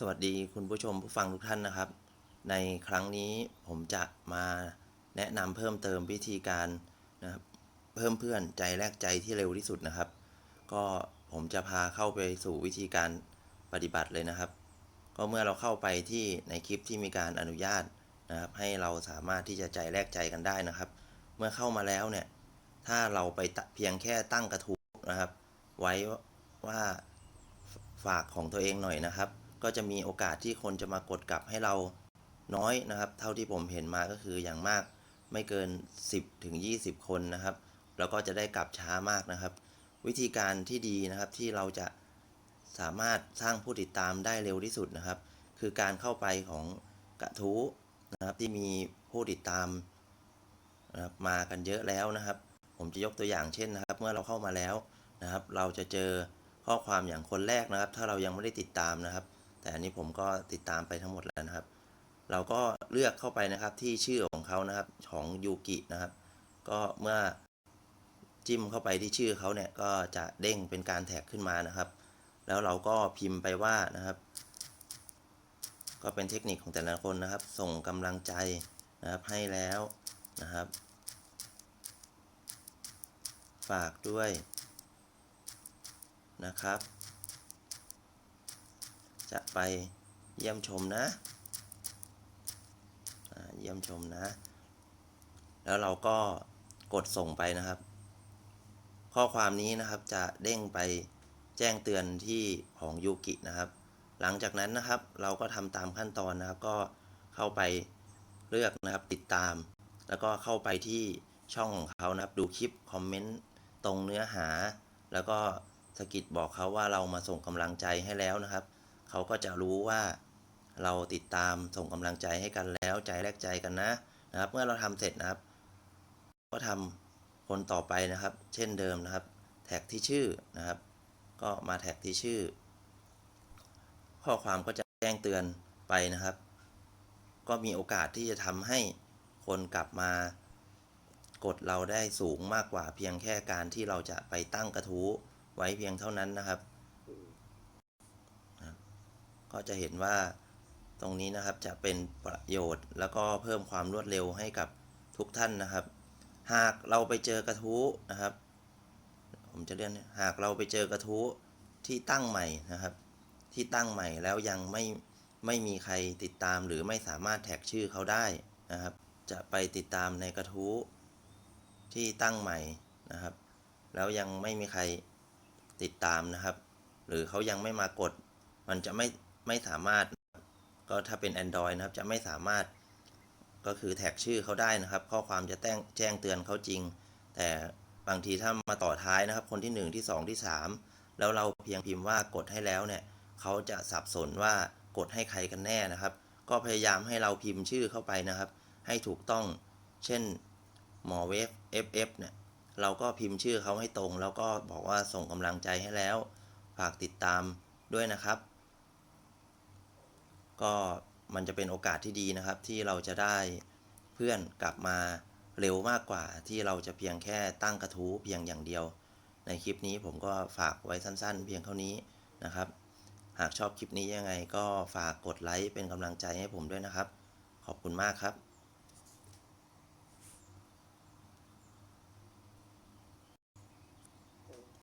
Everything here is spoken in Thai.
สวัสดีคุณผู้ชมผู้ฟังทุกท่านนะครับ ในครั้งนี้ผมจะมาแนะนำเพิ่มเติมวิธีการนะครับเพิ่มเพื่อนใจแรกใจที่เร็วที่สุดนะครับ ก็ผมจะพาเข้าไปสู่วิธีการปฏิบัติเลยนะครับ ก็เมื่อเราเข้าไปที่ในคลิปที่มีการอนุญาตนะครับ ให้เราสามารถที่จะใจแลกใจกันได้นะครับ เมื่อเข้ามาแล้วเนี่ยถ้าเราไปเพียงแค่ตั้งกระทู้นะครับ ไว้ว่าฝากของตัวเองหน่อยนะครับ ก็จะมีโอกาสที่คนจะมากดกลับให้เราน้อยนะครับ เท่าที่ผมเห็นมาก็คืออย่างมากไม่เกิน 10ถึง20 คนนะครับ แล้วก็จะได้กลับช้ามากนะครับ วิธีการที่ดีนะครับที่เราจะสามารถสร้างผู้ติดตามได้เร็วที่สุดนะครับ คือการเข้าไปของกระทู้นะครับที่มีผู้ติดตามนะครับมากันเยอะแล้วนะครับ ผมจะยกตัวอย่างเช่นนะครับ เมื่อเราเข้ามาแล้วนะครับ เราจะเจอข้อความอย่างคนแรกนะครับ ถ้าเรายังไม่ได้ติดตามนะครับ แต่อันนี้ผมก็ติดตามไปทั้งหมดแล้วนะครับ เราก็เลือกเข้าไปนะครับที่ชื่อของเขานะครับของยูกินะครับ ก็เมื่อจิ้มเข้าไปที่ชื่อเขาเนี่ยก็จะเด้งเป็นการแท็กขึ้นมานะครับ แล้วเราก็พิมพ์ไปว่านะครับ ก็เป็นเทคนิคของแต่ละคนนะครับ ส่งกำลังใจนะครับให้แล้วนะครับ ฝากด้วยนะครับ จะไปเยี่ยมชมนะเยี่ยมชมนะ แล้วเราก็กดส่งไปนะครับ ข้อความนี้นะครับจะเด้งไปแจ้งเตือนที่ของยูกินะครับ หลังจากนั้นนะครับ เราก็ทำตามขั้นตอนนะครับ ก็เข้าไปเลือกนะครับติดตาม แล้วก็เข้าไปที่ช่องของเขานะครับ ดูคลิปคอมเมนต์ตรงเนื้อหา แล้วก็สกิดบอกเขาว่าเรามาส่งกำลังใจให้แล้วนะครับ เขาก็จะรู้ว่าเราติดตามส่งกำลังใจให้กันแล้วใจแลกใจกันนะนะครับ เมื่อเราทำเสร็จนะครับ ก็ทำคนต่อไปนะครับ เช่นเดิมนะครับ แท็กที่ชื่อนะครับ ก็มาแท็กที่ชื่อ ข้อความก็จะแจ้งเตือนไปนะครับ ก็มีโอกาสที่จะทำให้คนกลับมากดเราได้สูงมากกว่าเพียงแค่การที่เราจะไปตั้งกระทู้ไว้เพียงเท่านั้นนะครับ ก็จะเห็นว่าตรงนี้นะครับจะเป็นประโยชน์ แล้วก็เพิ่มความรวดเร็วให้กับทุกท่านนะครับ หากเราไปเจอกระทู้นะครับ ผมจะเลื่อนหากเราไปเจอกระทู้ที่ตั้งใหม่นะครับ ที่ตั้งใหม่แล้วยังไม่ไม่มีใครติดตามหรือไม่สามารถแท็กชื่อเขาได้นะครับ จะไปติดตามในกระทู้ที่ตั้งใหม่นะครับ แล้วยังไม่มีใครติดตามนะครับ หรือเขายังไม่มากด มันจะไม่ ไม่สามารถก็ถ้าเป็น Android นะครับจะไม่สามารถก็คือแท็กชื่อเขาได้นะครับ ข้อความจะแจ้งแจ้งเตือนเขาจริง แต่บางทีถ้ามาต่อท้ายนะครับ คนที่ 1 ที่ 2 ที่ 3 แล้วเราเพียงพิมพ์ว่ากดให้แล้วเนี่ยเขาจะสับสนว่ากดให้ใครกันแน่นะครับ ก็พยายามให้เราพิมพ์ชื่อเข้าไปนะครับ ให้ถูกต้อง เช่นหมอเวฟ FF เนี่ยเราก็พิมพ์ชื่อเขาให้ตรง แล้วก็บอกว่าส่งกำลังใจให้แล้ว ฝากติดตามด้วยนะครับ ก็มันจะเป็นโอกาสที่ดีนะครับ ที่เราจะได้เพื่อนกลับมาเร็วมากกว่าที่เราจะเพียงแค่ตั้งกระทู้เพียงอย่างเดียว ในคลิปนี้ผมก็ฝากไว้สั้นๆ เพียงเท่านี้นะครับ หากชอบคลิปนี้ยังไงก็ฝากกดไลค์เป็นกำลังใจให้ผมด้วยนะครับ ขอบคุณมากครับ